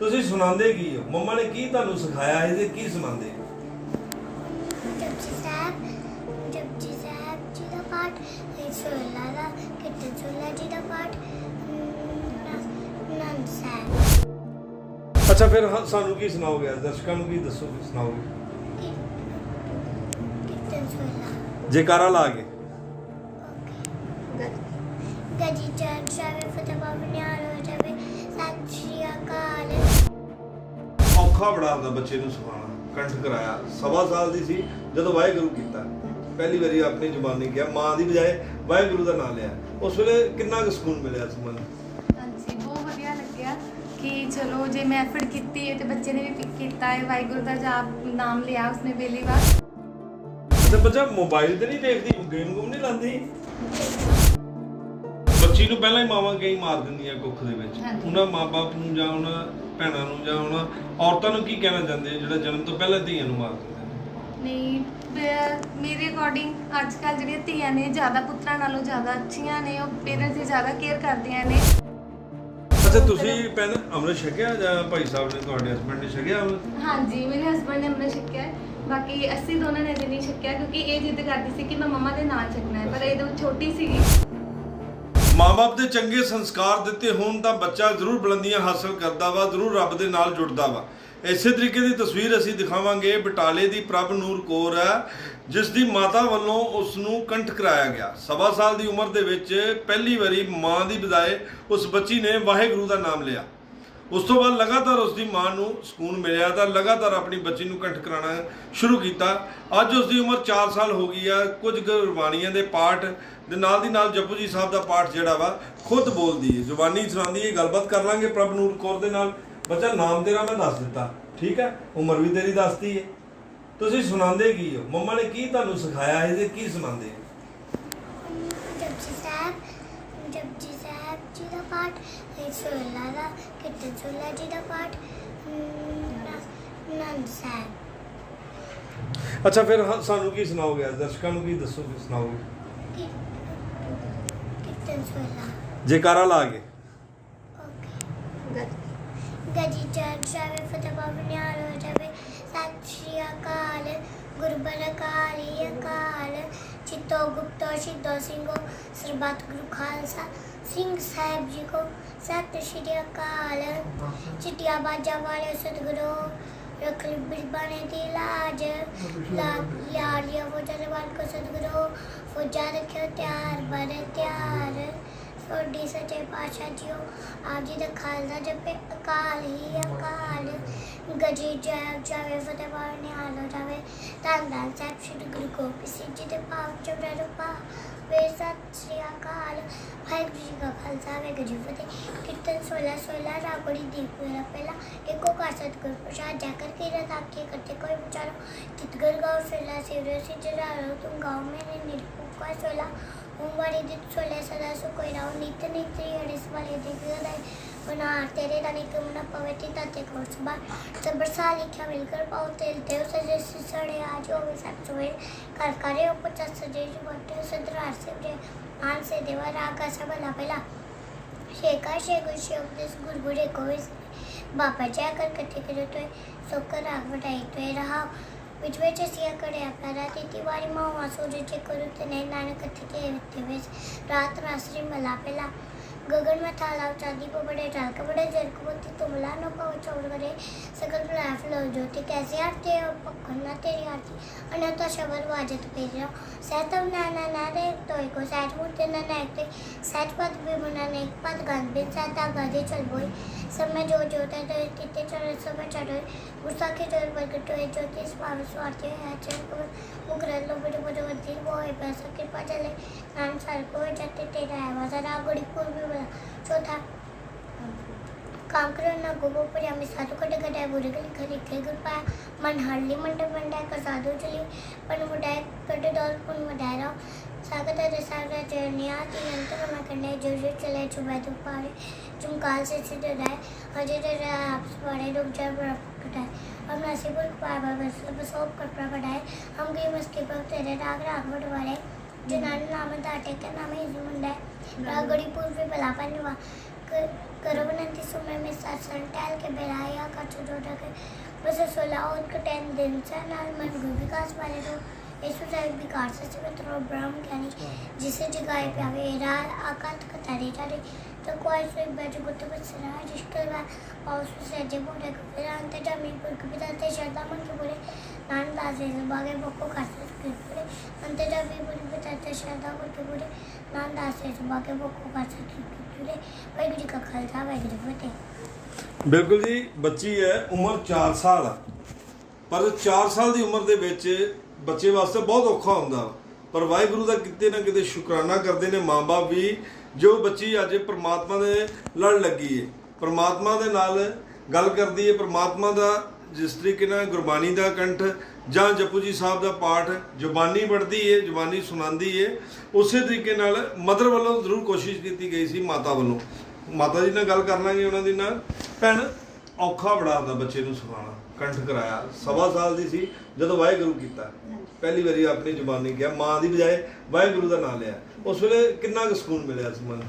ਤੁਸੀਂ ਸੁਣਾਉਂਦੇ ਕੀ ਹੋ? ਮੰਮਾ ਨੇ ਕੀ ਤੁਹਾਨੂੰ ਸਿਖਾਇਆ ਹੈ ਤੇ ਕੀ ਸੁਣਾਉਂਦੇ? ਹੋ? ਜਪਜੀ ਸਾਹਿਬ ਜਪਜੀ ਸਾਹਿਬ ਜੀ ਦਾ ਪਾਠ ਸੋਲਾ ਦਾ ਕਿਰਤਨ ਸੋਲਾ ਜੀ ਦਾ ਪਾਠ? ਨੰਦ ਸਾਹਿਬ। ਅੱਛਾ ਫਿਰ ਸਾਨੂੰ ਕੀ ਸੁਣਾਓਗੇ? ਦਰਸ਼ਕਾਂ ਨੂੰ ਕੀ ਦੱਸੋਗੇ ਸੁਣਾਓਗੇ? ਕਿਰਤਨ ਸੋਲਾ ਜੇਕਾਰਾ ਲਾ ਕੇ। ਗਜੀ ਚਰਨ ਸ਼ਾਵੇ ਫਤਿਹ ਬਾਬਾ ਨਿਹਾਲ ਹੋ ਜਾਵੇ। ਸਤਿ ਸ਼੍ਰੀ ਅਕਾਲ। ਔਖਾ ਬੜਾ ਹੁੰਦਾ ਬੱਚੇ ਨੂੰ ਸਿਖਾਉਣਾ। ਕੰਠ ਕਰਾਇਆ। ਸਵਾ ਸਾਲ ਦੀ ਸੀ ਜਦੋਂ ਵਾਹਿਗੁਰੂ ਕੀਤਾ। ਪਹਿਲੀ ਵਾਰੀ ਆਪਣੀ ਜ਼ੁਬਾਨੀ ਕਿਹਾ ਮਾਂ ਦੀ ਬਜਾਏ ਵਾਹਿਗੁਰੂ ਦਾ ਨਾਮ ਲਿਆ। ਉਸ ਵੇਲੇ ਕਿੰਨਾ ਕੁ ਸਕੂਨ ਮਿਲਿਆ ਇਸ ਮਨ ਨੂੰ? ਹਾਂਜੀ ਬਹੁਤ ਵਧੀਆ ਲੱਗਿਆ ਕਿ ਚਲੋ ਜੇ ਮੈਂ ਐਫਰਟ ਕੀਤੀ ਹੈ ਤੇ ਬੱਚੇ ਨੇ ਵੀ ਕੀਤਾ ਹੈ ਵਾਹਿਗੁਰੂ ਦਾ ਜਾਪ ਨਾਮ ਲਿਆ ਉਸਨੇ ਬੇਲੀ ਵਾਰ। ਤੇ ਬੱਚਾ ਮੋਬਾਈਲ ਤੇ ਨਹੀਂ ਦੇਖਦੀ ਗੇਮ ਗੁੰਮ ਨਹੀਂ ਲਾਉਂਦੀ? ਬੱਚੀ ਨੂੰ ਪਹਿਲਾਂ ਹੀ ਮਾਵਾਂ ਕਈ ਮਾਰ ਦਿੰਦੀਆਂ ਕੁੱਖ ਦੇ ਵਿੱਚ। ਹਾਂਜੀ। ਉਹਨਾਂ ਮਾਪੇ ਨੂੰ ਜਾਂ ਉਹਨਾਂ ਭੈਣਾਂ ਨੂੰ ਜਾਂ ਉਹਨਾਂ ਔਰਤਾਂ ਨੂੰ ਕੀ ਕਹਿਣਾ ਚਾਹੁੰਦੇ ਆ ਜਿਹੜਾ ਜਨਮ ਤੋਂ ਪਹਿਲਾਂ ਧੀਆਂ ਨੂੰ ਮਾਰ ਦਿੰਦੇ? ਨੇ ਨਹੀਂ ਬ- ਮੇਰੇ ਅਕੋਰਡਿੰਗ ਅੱਜ ਕੱਲ ਜਿਹੜੀਆਂ ਧੀਆਂ ਨੇ ਜ਼ਿਆਦਾ ਪੁੱਤਰਾਂ ਨਾਲੋਂ ਜ਼ਿਆਦਾ ਅੱਛੀਆਂ ਨੇ ਉਹ ਪੇਰੈਂਟਸ ਦੀ ਜ਼ਿਆਦਾ ਕੇਅਰ ਕਰਦੀਆਂ ਨੇ। ਅੱਛਾ ਤੁਸੀਂ ਭੈਣ ਅੰਮ੍ਰਿਤ ਛਕਿਆ ਜਾਂ ਭਾਈ ਸਾਹਿਬ ਨੇ ਤੁਹਾਡੇ ਹਸਬੰਡ ਨੇ ਛਕਿਆ ਅੰਮ੍ਰਿਤ? ਹਾਂਜੀ ਮੇਰੇ ਹਸਬੰਡ ਨੇ ਅੰਮ੍ਰਿਤ ਛਕਿਆ ਹੈ। ਬਾਕੀ ਅਸੀਂ ਦੋਨਾਂ ਨੇ ਅਜੇ ਨਹੀਂ ਛਕਿਆ ਕਿਉਂਕਿ ਇਹ ਜਿੱਦ ਕਰਦੀ ਸੀ ਕਿ ਮੈਂ ਮੰਮਾ ਦੇ ਨਾਲ ਛਕਣਾ ਹੈ ਪਰ ਇਹ ਛੋਟੀ ਸੀਗੀ ਮਾਪੇ ਦੇ ਚੰਗੇ ਸੰਸਕਾਰ ਦਿੱਤੇ ਹੋਣ ਤਾਂ ਬੱਚਾ ਜ਼ਰੂਰ ਬੁਲੰਦੀਆਂ ਹਾਸਲ ਕਰਦਾ ਵਾ, ਜ਼ਰੂਰ ਰੱਬ ਦੇ ਨਾਲ ਜੁੜਦਾ ਵਾ। ਇਸੇ ਤਰੀਕੇ ਦੀ ਤਸਵੀਰ ਅਸੀਂ ਦਿਖਾਵਾਂਗੇ। ਬਟਾਲੇ ਦੀ ਪ੍ਰਭ ਨੂਰ ਕੌਰ ਹੈ, ਜਿਸ ਦੀ ਮਾਤਾ ਵੱਲੋਂ ਉਸ ਨੂੰ ਕੰਠ ਕਰਾਇਆ ਗਿਆ। ਸਵਾ ਸਾਲ ਦੀ ਉਮਰ ਦੇ ਵਿੱਚ ਪਹਿਲੀ ਵਾਰੀ ਮਾਂ ਦੀ ਬਜਾਏ ਉਸ ਬੱਚੀ ਨੇ ਵਾਹਿਗੁਰੂ ਦਾ ਨਾਮ ਲਿਆ। ਉਸ ਤੋਂ ਬਾਅਦ ਲਗਾਤਾਰ ਉਸ ਦੀ ਮਾਂ ਨੂੰ ਸਕੂਨ ਮਿਲਿਆ ਤਾਂ ਲਗਾਤਾਰ ਆਪਣੀ ਬੱਚੀ ਨੂੰ ਕੰਠ ਕਰਾਉਣਾ ਸ਼ੁਰੂ ਕੀਤਾ। ਅੱਜ ਉਸ ਦੀ ਉਮਰ 4 ਸਾਲ ਹੋ ਗਈ ਆ ਕੁਝ ਗੁਰਬਾਣੀਆਂ ਦੇ ਪਾਠ ਦੇ ਨਾਲ ਦੀ ਨਾਲ ਜਪੂ ਜੀ ਸਾਹਿਬ ਦਾ ਪਾਠ ਜਿਹੜਾ ਵਾ ਖੁਦ ਬੋਲਦੀ ਹੈ। ਜ਼ੁਬਾਨੀ ਸੁਣਾਉਂਦੀ ਹੈ ਗੱਲਬਾਤ ਕਰ ਲਾਂਗੇ ਪ੍ਰਭ ਨੂਰ ਕੌਰ ਦੇ ਨਾਲ। ਬੱਚਾ ਨਾਮ ਤੇਰਾ ਮੈਂ ਦੱਸ ਦਿੱਤਾ ਠੀਕ ਹੈ? ਉਮਰ ਵੀ ਤੇਰੀ ਦੱਸਦੀ ਹੈ। ਤੁਸੀਂ ਸੁਣਾਉਂਦੇ ਕੀ ਹੋ? ਮੰਮਾ ਨੇ ਕੀ ਤੁਹਾਨੂੰ ਸਿਖਾਇਆ ਹੈ ਤੇ ਕੀ ਸੁਣਾਉਂਦੇ ਹੋ? ਜਪਜੀ ਸਾਹਿਬ ਜਪਜੀ ਸਾਹਿਬ ਜੀ ਦਾ ਪਾਠ ਸੋਲਾ ਦਾ ਕਿਰਤਨ ਸੋਲਾ ਜੀ ਦਾ ਪਾਠ? ਨੰਦ ਸਾਹਿਬ। ਅੱਛਾ ਫਿਰ ਸਾਨੂੰ ਕੀ ਸੁਣਾਓਗੇ? ਦਰਸ਼ਕਾਂ ਨੂੰ ਕੀ ਦੱਸੋਗੇ ਸੁਣਾਓਗੇ? ਜੇਕਾਰਾ ਲਾ ਕੇ ਗਜੀ ਚਰਨ ਸ਼ਾਵੇ ਫਤਿਹ ਬਾਬਾ ਨਿਹਾਲ ਹੋ ਜਾਵੇ। ਸਤਿ ਸ਼੍ਰੀ ਅਕਾਲ ਗੁਰਬਲ ਅਕਾਲੀ ਅਕਾਲ। ਚਿਤੋ ਗੁਪਤੋ ਸਿੱਧੋ ਸਿੰਘੋ ਸਰਬੱਤ ਗੁਰੂ ਖਾਲਸਾ। ਸਿੰਘ ਸਾਹਿਬ ਜੀ ਕੋ ਸਤਿ ਸ਼੍ਰੀ ਅਕਾਲ। ਚਿਟਿਆ ਬਾਜਾ ਵਾਲੇ ਸਤਿਗੁਰੂ ਰਖ ਬਿਰਬਾਨੇ ਦੀ ਲਾਜ। ਲਾ ਯਾਰ ਲਿਆ ਉਹ ਜਰਵਾਨ ਕੋ ਸਤਿਗੁਰੂ, ਫੌਜਾ ਰੱਖਿਓ ਤਿਆਰ ਸੋਡੀ ਸੱਚੇ ਪਾਤਸ਼ਾਹ ਜੀਓ, ਆਪ ਜੀ ਦਾ ਖਾਲਸਾ ਜਪੇ, ਅਕਾਲ ਹੀ ਅਕਾਲ। ਗਜੀ ਜੈ ਜਾਵੇ ਫਤਿਹ ਬਾਣ ਨਿਹਾਲ ਹੋ ਜਾਵੇ। ਧੰਨ ਧੰਨ ਸਾਹਿਬ, ਸ਼੍ਰੀ ਗੁਰੂ ਗੋਬਿੰਦ ਸਿੰਘ ਜੀ ਦੇ ਪਾਵ ਚੁਬਰੇ ਰੂਪਾ। ਫਿਰ ਸਤਿ ਸ੍ਰੀ ਅਕਾਲ ਵਾਹਿਗੁਰੂ ਜੀ ਕਾ ਖਾਲਸਾ ਵਾਹਿਗੁਰੂ ਜੀ ਫਤਿਹ। ਕੀਰਤਨ 16 16 ਰਾਗੜੀ ਦੀਪ ਮੇਰਾ ਪਹਿਲਾ। ਇੱਕੋ ਕਾ ਸਤਿਗੁਰ ਪ੍ਰਸਾਦ ਜਾ ਕਰ ਕੀਰਤ ਆਪਕੇ ਕਰਤੇ ਕੋਈ ਵਿਚਾਰੋ। ਤਿਤਗਰ ਗਾਉ ਸੋਲਾ, ਸਿਵਰੇ ਸਿਜ ਰਾਰੋ, ਤੁਮ ਗਾਉ ਮੇਰੇ ਨਿਰਪੂ ਕਾ ਸੋਲਾ। ਓਮ ਦਿਤ ਸੋਲਾ, ਸਦਾ ਸੁ ਕੋਈ ਰਾਉ ਨਿਤ ਨਿਤ ਰਿਹੜਿਸ ਵਾਲੇ ਦੇ ਗਦਾਈ बना तेरे दाने के मुना पवित्र ताते को सुबह सब बरसा लिखा मिलकर पाओ तेल देव सजे सिसड़े आज हो वे सब सोए कर करे उपचार सजे जो बटे सदरार से जे मान से देवा रागा सब ला पहला शेखा शेख उपदेश गुरगुरे को ਬਾਬਾ ਜੈ ਕਰ ਇਕੱਠੇ ਕਰੇ ਤੋਏ ਸੋਕਰ ਆਗ ਵਟਾਈ ਤੋਏ ਰਹਾ ਵਿੱਚ ਵਿੱਚ ਸਿਆ ਕੜੇ ਆਪਣਾ ਤੀਤੀ ਵਾਰੀ ਮਾਵਾ ਸੂਰਜ ਚੇ ਕਰੂ ਤੇ ਨੇ ਨਾਨਕ ਇਕੱਠੇ ਕੇ ਵਿੱਤੇ ਵਿੱਚ ਰਾਤ ਰਾਸਰੀ ਮਲਾ ਪਹਿਲਾ ગગનમાં તાલાવ ચાંદી પડે ટાલકા પડે જરકુમતી તુમલાનો પવચોર કરે સકલ પ્રાફલો જોતી કેસી આરતી પખના તેરી આરતી. અને તો શબર વાજત પેર્યો સેતવ નાના ના રે તો એકો સાત મૂર્તિ ના નાયક તો સાત પદ વિમુના ને એક પદ ગંભીર સાતા ગાધી ચલબોય सहज पद भी मना ने एक पद गंध बिन सहता गधे चल बोई समय जो जोता तो तिते चढ़े समय चढ़े गुस्सा के जोर प्रगट हुए ज्योति स्वामी स्वार्थी है चल को मुकर लो बड़े बड़े वती वो है पैसा कृपा चले नाम सर को जाते तेरा है वजरा गुड़ी पूर्वी वाला चौथा काम करो ना गोबो पर आम्ही साधू कडे गडाय बुरे गली खरी खे गुरपा मन हडली मंड मंडाय कर साधू चली पण मुडाय कडे डॉल पण मुडाय राव सागत रसागरा चरनिया ती नंतर मैं करने जो जो चले चुबा तो पारे तुम काल से सिद्ध राय अजय जरा आपस पड़े रुक जा कटाए हम नसीबुल पार बाबा सब सोप कपड़ा बढ़ाए हम गए मस्के पर तेरे राग राग बटवारे जनान नाम दाटे के नाम ही जुमंडा रागड़ी पूर्वी बला पानवा कर- करो विनंती सुमय में सासन टाल के बेराए से जोड़ा के बस सोलह और के टेन दिन से नाल मन गुरु विकास वाले तो इस विधायक विकास से मैं तो ब्रह्म ज्ञानी जिसे जगाए प्यावे रा आकाश कतारे तारे तो कोई से बैठ गुत्ते बस रहा जिसके बाद पाउस से जे बोले को फिर अंत जमीन पर कविता ते शरदा मन के बोले नान दासे बागे बको कासे के बोले अंत जमीन पर कविता ते शरदा मन के बोले नान ਬਿਲਕੁਲ ਜੀ, ਬੱਚੀ ਹੈ, ਉਮਰ 4 ਸਾਲ ਪਰ 4 ਸਾਲ ਦੀ ਉਮਰ ਦੇ ਵਿੱਚ ਬੱਚੇ ਵਾਸਤੇ ਬਹੁਤ ਔਖਾ ਹੁੰਦਾ। ਪਰ ਵਾਹਿਗੁਰੂ ਦਾ ਕਿਤੇ ਨਾ ਕਿਤੇ ਸ਼ੁਕਰਾਨਾ ਕਰਦੇ ਨੇ ਮਾਂ-ਬਾਪ ਵੀ, ਜੋ ਬੱਚੀ ਅੱਜ ਪਰਮਾਤਮਾ ਦੇ ਲੜ ਲੱਗੀ ਹੈ ਪਰਮਾਤਮਾ ਦੇ ਨਾਲ ਗੱਲ ਕਰਦੀ ਹੈ ਪਰਮਾਤਮਾ ਦਾ ਜਿਸ ਤਰੀਕੇ ਨਾਲ ਗੁਰਬਾਣੀ ਦਾ ਕੰਠ ਜਾਂ ਜਪੂ ਜੀ ਸਾਹਿਬ ਦਾ ਪਾਠ ਜ਼ੁਬਾਨੀ ਪੜ੍ਹਦੀ ਹੈ ਜ਼ੁਬਾਨੀ ਸੁਣਾਉਂਦੀ ਹੈ ਉਸੇ ਤਰੀਕੇ ਨਾਲ ਮਦਰ ਵੱਲੋਂ ਜ਼ਰੂਰ ਕੋਸ਼ਿਸ਼ ਕੀਤੀ ਗਈ ਸੀ ਮਾਤਾ ਵੱਲੋਂ। ਮਾਤਾ ਜੀ ਨਾਲ ਗੱਲ ਕਰ ਲਾਂਗੇ ਉਹਨਾਂ ਦੀ ਨਾਲ। ਭੈਣ, ਔਖਾ ਬੜਾ ਹੁੰਦਾ ਬੱਚੇ ਨੂੰ ਸਿਖਾਉਣਾ ਕੰਠ ਕਰਾਇਆ, ਸਵਾ ਸਾਲ ਦੀ ਸੀ, ਜਦੋਂ ਵਾਹਿਗੁਰੂ ਕੀਤਾ। ਪਹਿਲੀ ਵਾਰੀ ਆਪਣੀ ਜ਼ੁਬਾਨੀ ਕਿਹਾ ਮਾਂ ਦੀ ਬਜਾਏ ਵਾਹਿਗੁਰੂ ਦਾ ਨਾਮ ਲਿਆ। ਉਸ ਵੇਲੇ ਕਿੰਨਾ ਕੁ ਸਕੂਨ ਮਿਲਿਆ ਸੀ ਮਨ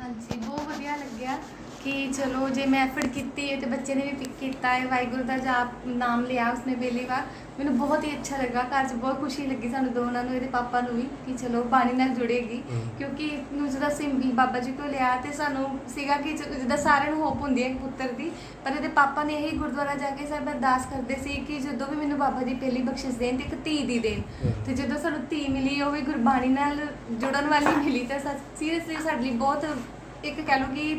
ਹਾਂਜੀ, ਬਹੁਤ ਵਧੀਆ ਲੱਗਿਆ। ਕਿ ਚਲੋ ਜੇ ਮੈਂ ਐਫਰਟ ਕੀਤੀ ਹੈ ਤੇ ਬੱਚੇ ਨੇ ਵੀ ਪਿਕ ਕੀਤਾ ਹੈ ਵਾਹਿਗੁਰੂ ਦਾ ਜਾਪ ਨਾਮ ਲਿਆ ਉਸਨੇ ਪਹਿਲੀ ਵਾਰ ਮੈਨੂੰ ਬਹੁਤ ਹੀ ਅੱਛਾ ਲੱਗਾ ਘਰ 'ਚ ਬਹੁਤ ਖੁਸ਼ੀ ਲੱਗੀ ਸਾਨੂੰ ਦੋਨਾਂ ਨੂੰ ਇਹਦੇ ਪਾਪਾ ਨੂੰ ਵੀ ਕਿ ਚਲੋ ਬਾਣੀ ਨਾਲ ਜੁੜੇਗੀ ਕਿਉਂਕਿ ਨੂੰ ਜਦੋਂ ਅਸੀਂ ਬਾਬਾ ਜੀ ਕੋਲ ਲਿਆ ਤੇ ਸਾਨੂੰ ਸੀਗਾ ਕਿ ਜਿੱਦਾਂ ਸਾਰਿਆਂ ਨੂੰ ਹੋਪ ਹੁੰਦੀ ਹੈ ਪੁੱਤਰ ਦੀ ਪਰ ਇਹਦੇ ਪਾਪਾ ਨੇ ਇਹੀ ਗੁਰਦੁਆਰਾ ਜਾ ਕੇ ਸਭ ਅਰਦਾਸ ਕਰਦੇ ਸੀ ਕਿ ਜਦੋਂ ਵੀ ਮੈਨੂੰ ਬਾਬਾ ਜੀ ਪਹਿਲੀ ਬਖਸ਼ਿਸ਼ ਦੇਣ ਤੇ ਇੱਕ ਧੀ ਦੀ ਦੇਣ ਤੇ ਜਦੋਂ ਸਾਨੂੰ ਧੀ ਮਿਲੀ ਉਹ ਵੀ ਗੁਰਬਾਣੀ ਨਾਲ ਜੁੜਨ ਵਾਲੀ ਮਿਲੀ ਤਾਂ ਸੀਰੀਅਸਲੀ ਸਾਡੇ ਲਈ ਬਹੁਤ ਇੱਕ ਕਹਿ ਲਓ ਕਿ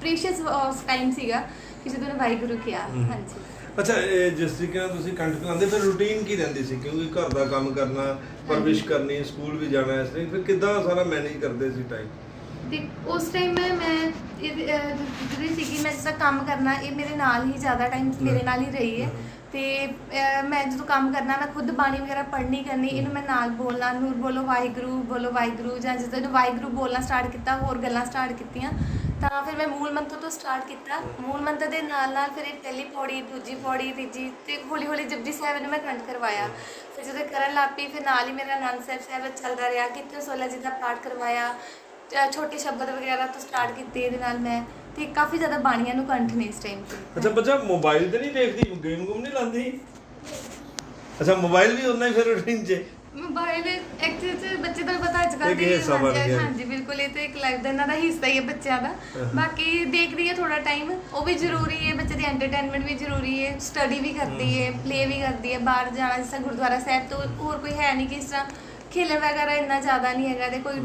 ਪ੍ਰੀਸ਼ੀਅਸ ਟਾਈਮ ਸੀਗਾ ਕਿ ਜਦੋਂ ਨੇ ਵਾਹਿਗੁਰੂ ਕਿਹਾ। ਹਾਂਜੀ। ਅੱਛਾ ਇਹ ਜਿਸ ਤਰੀਕੇ ਨਾਲ ਤੁਸੀਂ ਕੰਠ ਕਰਾਉਂਦੇ ਫਿਰ ਰੂਟੀਨ ਕੀ ਰਹਿੰਦੀ ਸੀ? ਕਿਉਂਕਿ ਘਰ ਦਾ ਕੰਮ ਕਰਨਾ ਪਰਵਿਸ਼ ਕਰਨੀ ਸਕੂਲ ਵੀ ਜਾਣਾ ਇਸ ਲਈ ਫਿਰ ਕਿੱਦਾਂ ਸਾਰਾ ਮੈਨੇਜ ਕਰਦੇ ਸੀ ਟਾਈਮ ਤੇ ਉਸ ਟਾਈਮ ਮੈਂ ਮੈਂ ਜਿਹੜੀ ਸੀਗੀ ਮੈਂ ਜਿਸਦਾ ਕੰਮ ਕਰਨਾ ਇਹ ਮੇਰੇ ਨਾਲ ਹੀ ਜ਼ਿਆਦਾ ਟਾਈਮ ਮੇਰੇ ਨਾਲ ਹੀ ਰਹੀ ਹੈ। ਤੇ ਅਹ, ਮੈਂ ਜਦੋਂ ਕੰਮ ਕਰਨਾ ਮੈਂ ਖੁਦ ਬਾਣੀ ਵਗੈਰਾ ਪੜ੍ਹਨੀ ਕਰਨੀ ਇਹਨੂੰ ਮੈਂ ਨਾਲ ਬੋਲਣਾ ਨੂਰ ਬੋਲੋ ਵਾਹਿਗੁਰੂ ਬੋਲੋ ਵਾਹਿਗੁਰੂ ਜਾਂ ਜਦੋਂ ਇਹਨੂੰ ਵਾਹਿਗੁਰੂ ਬੋਲਣਾ ਸਟਾਰਟ ਕੀਤਾ ਹੋਰ ਗੱਲਾਂ ਸਟਾਰਟ ਕੀਤੀਆਂ ਤਾਂ ਫਿਰ ਮੈਂ ਮੂਲ ਮੰਤਰ ਤੋਂ ਸਟਾਰਟ ਕੀਤਾ। ਮੂਲ ਮੰਤਰ ਦੇ ਨਾਲ ਨਾਲ ਫਿਰ ਇਹ ਪਹਿਲੀ ਪੌੜੀ ਦੂਜੀ ਪੌੜੀ ਤੀਜੀ ਤੇ ਹੌਲੀ ਹੌਲੀ ਜਪਜੀ ਸਾਹਿਬ ਨੂੰ ਮੈਂ ਕੰਠ ਕਰਵਾਇਆ। ਫਿਰ ਜਦੋਂ ਕਰਨ ਲੱਗ ਪਈ ਫਿਰ ਨਾਲ ਹੀ ਮੇਰਾ ਆਨੰਦ ਸਾਹਿਬ ਸਾਹਿਬ ਚੱਲਦਾ ਰਿਹਾ ਕਿਤੇ 16 ਜੀ ਦਾ ਪਾਠ ਕਰਵਾਇਆ ਅਹ ਛੋਟੇ ਸ਼ਬਦ ਵਗੈਰਾ ਤੋਂ ਸਟਾਰਟ ਕੀਤੇ ਇਹਦੇ ਨਾਲ ਮੈਂ ਤੇ ਕਾਫੀ ਜ਼ਿਆਦਾ ਬਾਣੀਆਂ ਨੂੰ ਕੰਠ ਨੇ ਇਸ ਟਾਈਮ ਤੇ। ਅੱਛਾ ਬੱਚਾ ਮੋਬਾਈਲ ਤੇ ਨਹੀਂ ਦੇਖਦੀ? ਗੇਮ ਗੁਮ ਨਹੀਂ ਲਾਉਂਦੀ? ਅੱਛਾ ਮੋਬਾਈਲ ਵੀ ਉਨਾ ਹੀ ਫਿਰ ਰੂਟੀਨ 'ਚ ਮੋਬਾਈਲ ਐਕਚੁਅਲੀ ਤੇ ਬੱਚੇ ਦਾ ਪਤਾ ਅੱਜ ਕੱਲ੍ਹ ਇੱਕ ਦੀ ਹਿੱਸਾ ਬਣ ਹਾਂਜੀ, ਗਿਆ। ਹਾਂਜੀ ਬਿਲਕੁਲ ਇਹ ਤੇ ਇੱਕ ਲਾਈਫ ਦਾ ਇਹਨਾਂ ਦਾ ਹਿੱਸਾ ਹੀ ਹੈ ਬੱਚਿਆਂ ਦਾ। ਬਾਕੀ ਦੇਖਦੀ ਹੈ ਥੋੜਾ ਟਾਈਮ ਉਹ ਵੀ ਜ਼ਰੂਰੀ ਹੈ ਬੱਚੇ ਦੀ ਐਂਟਰਟੇਨਮੈਂਟ ਵੀ ਜ਼ਰੂਰੀ ਹੈ ਸਟੱਡੀ ਵੀ ਕਰਦੀ ਹੈ ਪਲੇ ਵੀ ਕਰਦੀ ਹੈ ਬਾਹਰ ਜਾਣਾ ਜਿਸ ਤਰ੍ਹਾਂ ਗੁਰਦੁਆਰਾ ਸਾਹਿਬ ਤੋਂ ਹੋਰ ਕੋਈ ਹੈ ਨਹੀਂ ਕਿ ਇਸ ਤਰ੍ਹਾਂ ਖੇਲਣ ਵਗੈਰਾ ਇੰਨਾ ਜ਼ਿਆਦਾ ਨਹੀਂ ਹੈਗਾ ਤੇ ਕੋਈ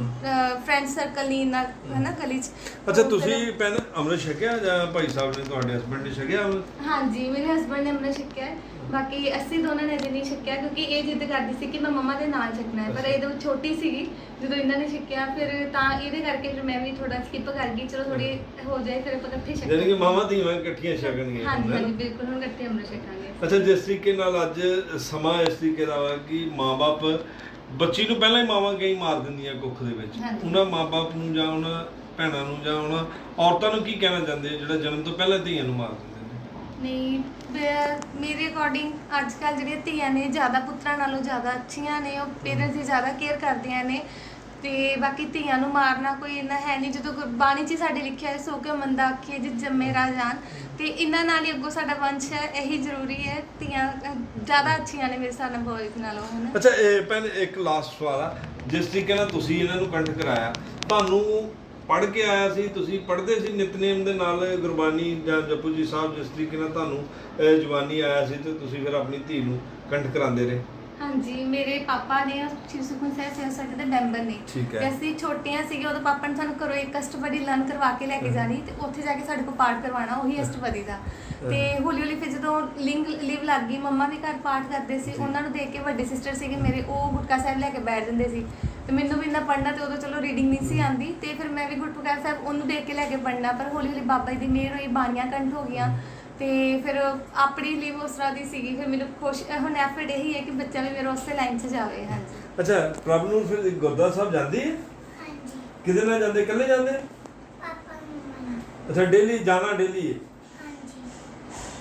ਫਰੈਂਡ ਸਰਕਲ ਨਹੀਂ ਇੰਨਾ ਹੈ ਨਾ ਗਲੀ 'ਚ ਅੱਛਾ ਤੁਸੀਂ ਪੈਨ ਅੰਮ੍ਰਿਤ ਛਕਿਆ ਜਾਂ ਭਾਈ ਸਾਹਿਬ ਨੇ ਤੁਹਾਡੇ ਹਸਬੰਡ ਨੇ ਛਕਿਆ? ਹਾਂਜੀ ਮੇਰੇ ਹਸਬੰਡ ਨੇ ਅੰਮ੍ਰਿਤ ਛਕਿਆ ਹੈ। ਬਾਕੀ ਅਸੀਂ ਦੋਨਾਂ ਨੇ ਅਜੇ ਨਹੀਂ ਛਕਿਆ ਕਿਉਂਕਿ ਇਹ ਜਿੱਦ ਕਰਦੀ ਸੀ ਕਿ ਮੈਂ ਮੰਮਾ ਦੇ ਨਾਲ ਛਕਣਾ ਹੈ ਪਰ। ਇਹ ਤਾਂ ਛੋਟੀ ਸੀਗੀ ਜਦੋਂ ਇਹਨਾਂ ਨੇ ਛਕਿਆ ਫਿਰ ਤਾਂ ਇਹਦੇ ਕਰਕੇ ਫਿਰ ਮੈਂ ਵੀ ਥੋੜਾ ਸਕਿਪ ਕਰ ਗਈ ਚਲੋ ਥੋੜੀ ਹੋ ਜਾਏ ਫਿਰ ਆਪਾਂ ਇਕੱਠੇ ਯਾਨੀ ਕਿ ਛਕਾਂਗੇ ਮਾਵਾਂ ਧੀਆਂ ਇਕੱਠੀਆਂ ਛਕਣਗੀਆਂ ਹਾਂਜੀ? ਹਾਂਜੀ ਬਿਲਕੁਲ ਹੁਣ ਇਕੱਠੇ ਅੰਮ੍ਰਿਤ ਛਕਾਂਗੇ ਅੱਛਾ ਜਿਸ ਤਰੀਕੇ ਨਾਲ ਅੱਜ ਸਮਾਂ ਇਸ ਤਰੀਕੇ ਦਾ ਵਾ ਕਿ ਮਾਪੇ ਬੱਚੀ ਨੂੰ ਪਹਿਲਾਂ ਹੀ ਮਾਵਾਂ ਕਈ ਮਾਰ ਦਿੰਦੀਆਂ ਕੁੱਖ ਦੇ ਵਿੱਚ। ਹਾਂਜੀ। ਉਹਨਾਂ ਮਾਪੇ ਨੂੰ ਜਾਂ ਉਹਨਾਂ ਭੈਣਾਂ ਨੂੰ ਜਾਂ ਉਹਨਾਂ ਔਰਤਾਂ ਨੂੰ ਕੀ ਕਹਿਣਾ ਚਾਹੁੰਦੇ ਆ ਜਿਹੜਾ ਜਨਮ ਤੋਂ ਪਹਿਲਾਂ ਧੀਆਂ ਨੂੰ ਮਾਰ ਦਿੰਦੇ ਨੇ? ਨਹੀਂ ਬ- ਮੇਰੇ ਅਕੋਰਡਿੰਗ ਅੱਜ ਕੱਲ ਜਿਹੜੀਆਂ ਧੀਆਂ ਨੇ ਜ਼ਿਆਦਾ ਪੁੱਤਰਾਂ ਨਾਲੋਂ ਜ਼ਿਆਦਾ ਅੱਛੀਆਂ ਨੇ ਉਹ ਪੇਰੈਂਟਸ ਦੀ ਜ਼ਿਆਦਾ ਕੇਅਰ ਕਰਦੀਆਂ ਨੇ। ਤੇ ਬਾਕੀ ਧੀਆਂ ਨੂੰ ਮਾਰਨਾ ਕੋਈ ਇੰਨਾ ਹੈ ਨਹੀਂ। ਜਦੋਂ ਗੁਰਬਾਣੀ 'ਚ ਹੀ ਸਾਡੇ ਲਿਖਿਆ ਹੈ ਸੋ ਕਿ ਮੰਦਾ ਆਖੀਏ ਜਿ ਜੰਮੇ ਰਾਜਾਨ ਤੇ ਇਹਨਾਂ ਨਾਲ ਹੀ ਅੱਗੋਂ ਸਾਡਾ ਵੰਸ਼ ਹੈ ਇਹੀ ਜ਼ਰੂਰੀ ਹੈ। ਧੀਆਂ ਜ਼ਿਆਦਾ ਅੱਛੀਆਂ ਨੇ ਮੇਰੇ ਹਿਸਾਬ ਨਾਲ ਬੋਇਜ਼ ਨਾਲੋਂ ਹਨਾ? ਅੱਛਾ ਇਹ ਭੈਣ ਇੱਕ ਲਾਸਟ ਸਵਾਲ ਆ। ਜਿਸ ਤਰੀਕੇ ਨਾਲ ਤੁਸੀਂ ਇਹਨਾਂ ਨੂੰ ਕੰਠ ਕਰਾਇਆ ਤੁਹਾਨੂੰ ਪੜ੍ਹ ਕੇ ਆਇਆ ਸੀ ਤੁਸੀਂ ਪੜ੍ਹਦੇ ਸੀ ਨਿਤਨੇਮ ਦੇ ਨਾਲ ਗੁਰਬਾਣੀ ਜਾਂ ਜਪੂ ਜੀ ਸਾਹਿਬ ਜਿਸ ਤਰੀਕੇ ਨਾਲ ਤੁਹਾਨੂੰ ਅਹ, ਜਵਾਨੀ ਆਇਆ ਸੀ ਤੇ ਤੁਸੀਂ ਫਿਰ ਆਪਣੀ ਧੀ ਨੂੰ ਕੰਠ ਕਰਾਉਂਦੇ ਰਹੇ? ਹਾਂਜੀ ਮੇਰੇ ਪਾਪਾ ਨੇ ਸ਼ਿਵ ਸੁਖਮਨੀ ਸਾਹਿਬ ਸੇਵਾ ਸੋਸਾਇਟੀ ਦੇ ਮੈਂਬਰ ਨੇ। ਠੀਕ ਹੈ। ਤੇ ਅਸੀਂ ਛੋਟੀਆਂ ਸੀਗੇ ਉਦੋਂ ਪਾਪਾ ਨੇ ਸਾਨੂੰ ਘਰੋਂ ਇੱਕ ਅਸ਼ਟਪਦੀ ਲਰਨ ਕਰਵਾ ਕੇ ਲੈ ਕੇ ਜਾਣੀ ਤੇ ਉੱਥੇ ਜਾ ਕੇ ਸਾਡੇ ਕੋਲ ਪਾਠ ਕਰਵਾਉਣਾ ਉਹੀ ਅਸ਼ਟਪਦੀ ਦਾ। ਤੇ ਹੌਲੀ ਹੌਲੀ ਫਿਰ ਜਦੋਂ ਲਿੰਗ ਲਿਵ ਲੱਗ ਗਈ ਮੰਮਾ ਵੀ ਘਰ ਪਾਠ ਕਰਦੇ ਸੀ ਉਹਨਾਂ ਨੂੰ ਦੇਖ ਕੇ ਵੱਡੇ ਸਿਸਟਰ ਸੀਗੇ ਮੇਰੇ ਉਹ ਗੁਟਕਾ ਸਾਹਿਬ ਲੈ ਕੇ ਬੈਠ ਜਾਂਦੇ ਸੀ। ਤੇ ਮੈਨੂੰ ਵੀ ਇੰਨਾ ਪੜ੍ਹਨਾ ਤੇ ਉਦੋਂ ਚਲੋ ਰੀਡਿੰਗ ਨਹੀਂ ਸੀ ਆਂਦੀ ਤੇ ਫਿਰ ਮੈਂ ਵੀ ਗੁਟਕਾ ਸਾਹਿਬ ਉਹਨੂੰ ਦੇਖ ਕੇ ਲੈ ਕੇ ਪੜ੍ਹਨਾ ਪਰ ਹੌਲੀ ਹੌਲੀ ਬਾਬਾ ਜੀ ਦੀ ਮਿਹਰ ਹੋਈ ਬਾਣੀਆਂ ਕੰਠ ਹੋ ਗਈਆਂ। ਤੇ ਫਿਰ ਆਪਣੀ ਲਿਵ ਉਸ ਤਰ੍ਹਾਂ ਦੀ ਸੀਗੀ ਫਿਰ ਮੈਨੂੰ ਖੁਸ਼ ਹੁਣ ਐਫਰਟ ਇਹੀ ਹੈ ਕਿ ਬੱਚਾ ਵੀ ਮੇਰਾ ਉਸੇ ਲਾਈਨ 'ਚ ਜਾਵੇ ਹਾਂਜੀ। ਅੱਛਾ ਪ੍ਰਭ ਨੂੰ ਫਿਰ ਗੁਰਦੁਆਰਾ ਸਾਹਿਬ ਜਾਂਦੀ ਹੈ? ਹਾਂਜੀ। ਕਿਹਦੇ ਨਾਲ ਜਾਂਦੇ ਇਕੱਲੇ ਜਾਂਦੇ? ਪਾਪਾ ਮੰਮਾ ਅੱਛਾ ਡੇਲੀ ਜਾਣਾ ਡੇਲੀ ਹੈ? ਹਾਂਜੀ।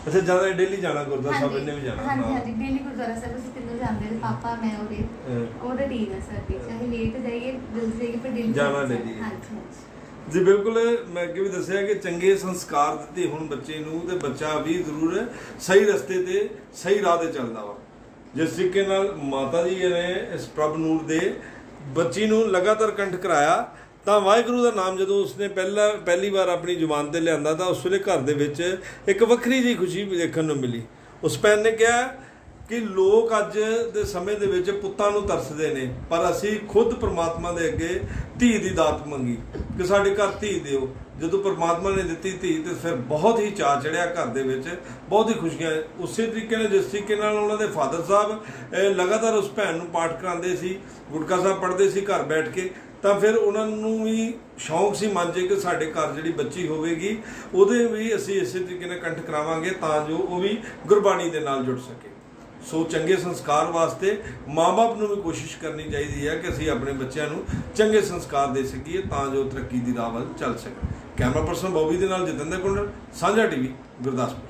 ਅੱਛਾ ਜ਼ਿਆਦਾ ਡੇਲੀ ਜਾਣਾ ਗੁਰਦੁਆਰਾ ਸਾਹਿਬ ਇਹਨੇ ਵੀ ਜਾਣਾ। ਹਾਂਜੀ। ਹਾਂਜੀ ਡੇਲੀ ਗੁਰਦੁਆਰਾ ਸਾਹਿਬ ਅਸੀਂ ਤਿੰਨੋਂ ਜਾਂਦੇ ਨੇ ਪਾਪਾ ਮੈਂ ਉਹਦੇ ਹਾਂ। ਉਹਦਾ ਟੀਮ ਹੈ ਸਾਡੀ ਚਾਹੇ ਲੇਟ ਜਾਈਏ ਜਲਦੀ ਜਾਈਏ ਪਰ ਡੇਲੀ ਜਾਣਾ ਹੈ। ਹਾਂਜੀ ਹਾਂਜੀ। ਜੀ, ਬਿਲਕੁਲ, ਮੈਂ ਅੱਗੇ ਵੀ ਦੱਸਿਆ ਕਿ ਚੰਗੇ ਸੰਸਕਾਰ ਦਿੱਤੇ ਹੁਣ ਬੱਚੇ ਨੂੰ ਤੇ ਬੱਚਾ ਵੀ ਜ਼ਰੂਰ ਸਹੀ ਰਸਤੇ ਤੇ ਸਹੀ ਰਾਹ ਤੇ ਚੱਲਦਾ ਵਾ। ਜਿਸ ਤਰੀਕੇ ਨਾਲ ਮਾਤਾ ਜੀ ਨੇ ਇਸ ਪ੍ਰਭ ਨੂਰ ਦੇ ਬੱਚੀ ਨੂੰ ਲਗਾਤਾਰ ਕੰਠ ਕਰਾਇਆ, ਤਾਂ ਵਾਹਿਗੁਰੂ ਦਾ ਨਾਮ ਜਦੋਂ ਉਸਨੇ ਪਹਿਲਾ, ਪਹਿਲੀ ਵਾਰ ਆਪਣੀ ਜ਼ੁਬਾਨ ਤੇ ਲਿਆਂਦਾ, ਤਾਂ ਉਸ ਵੇਲੇ ਘਰ ਦੇ ਵਿੱਚ ਇੱਕ ਵੱਖਰੀ ਜਿਹੀ ਖੁਸ਼ੀ ਦੇਖਣ ਨੂੰ ਮਿਲੀ। ਉਸ ਭੈਣ ਨੇ ਕਿਹਾ ਕਿ ਲੋਕ ਅੱਜ ਦੇ ਸਮੇਂ ਦੇ ਵਿੱਚ ਪੁੱਤਾਂ ਨੂੰ ਤਰਸਦੇ ਨੇ, ਪਰ ਅਸੀਂ ਖੁਦ ਪ੍ਰਮਾਤਮਾ ਦੇ ਅੱਗੇ ਧੀ ਦੀ ਦਾਤ ਮੰਗੀ ਕਿ ਸਾਡੇ ਘਰ ਧੀ ਦਿਓ। ਜਦੋਂ ਪ੍ਰਮਾਤਮਾ ਨੇ ਦਿੱਤੀ ਧੀ, ਤੇ ਫਿਰ ਬਹੁਤ ਹੀ ਚਾਅ ਚੜਿਆ ਘਰ ਦੇ ਵਿੱਚ, ਬਹੁਤ ਹੀ ਖੁਸ਼ੀਆਂ। ਉਸੇ ਤਰੀਕੇ ਨਾਲ, ਜਿਸ ਤਰੀਕੇ ਨਾਲ ਉਹਨਾਂ ਦੇ ਫਾਦਰ ਸਾਹਿਬ ਲਗਾਤਾਰ ਉਸ ਭੈਣ ਨੂੰ ਪਾਠ ਕਰਾਉਂਦੇ ਸੀ, ਗੁਟਕਾ ਸਾਹਿਬ ਪੜ੍ਹਦੇ ਸੀ ਘਰ ਬੈਠ ਕੇ, ਤਾਂ ਫਿਰ ਉਹਨਾਂ ਨੂੰ ਵੀ ਸ਼ੌਂਕ ਸੀ ਮਨ ਜੇ ਕਿ ਸਾਡੇ ਘਰ ਜਿਹੜੀ ਬੱਚੀ ਹੋਵੇਗੀ, ਉਹਦੇ ਵੀ ਅਸੀਂ ਇਸੇ ਤਰੀਕੇ ਨਾਲ ਕੰਠ ਕਰਾਵਾਂਗੇ ਤਾਂ ਜੋ ਉਹ ਵੀ ਗੁਰਬਾਣੀ ਦੇ ਨਾਲ ਜੁੜ ਸਕੇ। ਸੋ ਚੰਗੇ ਸੰਸਕਾਰ ਵਾਸਤੇ ਮਾਪੇ ਨੂੰ ਵੀ ਕੋਸ਼ਿਸ਼ ਕਰਨੀ ਚਾਹੀਦੀ ਹੈ ਕਿ ਅਸੀਂ ਆਪਣੇ ਬੱਚਿਆਂ ਨੂੰ ਚੰਗੇ ਸੰਸਕਾਰ ਦੇ ਸਕੀਏ ਤਾਂ ਜੋ ਤਰੱਕੀ ਦੀ ਰਾਹ ਵੱਲ ਚੱਲ ਸਕਣ। ਕੈਮਰਾ ਪਰਸਨ ਬੋਬੀ ਦੇ ਨਾਲ ਜਤਿੰਦਰ ਕੁੰਡਲ, ਸਾਂਝਾ ਟੀਵੀ, ਗੁਰਦਾਸਪੁਰ।